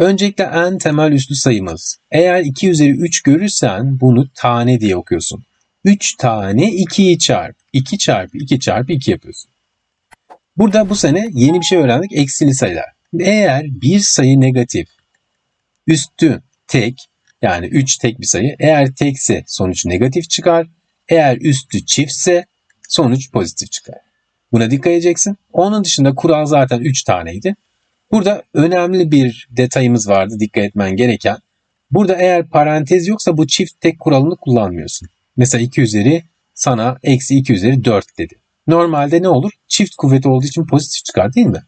Öncelikle en temel üslü sayımız. Eğer 2 üzeri 3 görürsen bunu tane diye okuyorsun. 3 tane 2'yi çarp. 2 çarpı 2 çarpı 2 yapıyorsun. Burada bu sene yeni bir şey öğrendik. Eksili sayılar. Eğer bir sayı negatif, üstü tek, yani 3 tek bir sayı. Eğer tekse sonuç negatif çıkar. Eğer üstü çiftse sonuç pozitif çıkar. Buna dikkat edeceksin. Onun dışında kural zaten 3 taneydi. Burada önemli bir detayımız vardı dikkat etmen gereken. Burada eğer parantez yoksa bu çift tek kuralını kullanmıyorsun. Mesela 2 üzeri sana eksi 2 üzeri 4 dedi. Normalde ne olur? Çift kuvveti olduğu için pozitif çıkar değil mi?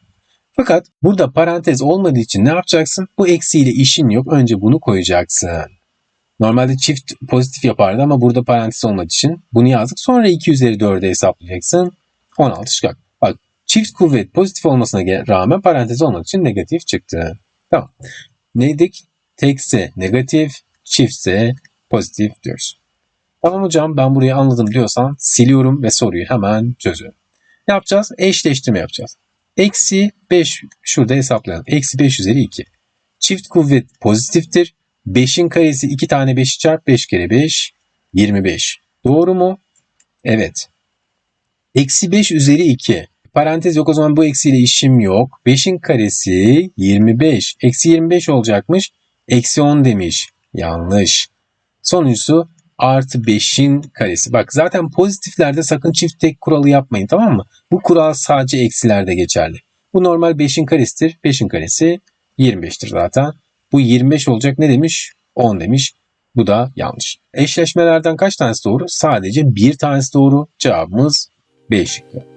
Fakat burada parantez olmadığı için ne yapacaksın? Bu eksiyle işin yok. Önce bunu koyacaksın. Normalde çift pozitif yapardı ama burada parantez olmadığı için bunu yazdık. Sonra 2 üzeri 4'e hesaplayacaksın. 16 çıkar. Çift kuvvet pozitif olmasına rağmen parantez olmadığı için negatif çıktı. Tamam. Neydik? Tekse negatif, çiftse pozitif diyoruz. Tamam hocam ben burayı anladım diyorsan siliyorum ve soruyu hemen çözüyorum. Ne yapacağız? Eşleştirme yapacağız. Eksi 5 şurada hesaplayalım. Eksi 5 üzeri 2. Çift kuvvet pozitiftir. 5'in karesi 2 tane 5'i çarp 5 kere 5 25. Doğru mu? Evet. Eksi 5 üzeri 2. Parantez yok o zaman bu eksiyle işim yok. 5'in karesi 25. Eksi 25 olacakmış. Eksi 10 demiş. Yanlış. Sonuncusu artı 5'in karesi. Bak zaten pozitiflerde sakın çift tek kuralı yapmayın tamam mı? Bu kural sadece eksilerde geçerli. Bu normal 5'in karesidir. 5'in karesi 25'tir zaten. Bu 25 olacak ne demiş? 10 demiş. Bu da yanlış. Eşleşmelerden kaç tanesi doğru? Sadece bir tanesi doğru. Cevabımız B şıkkı.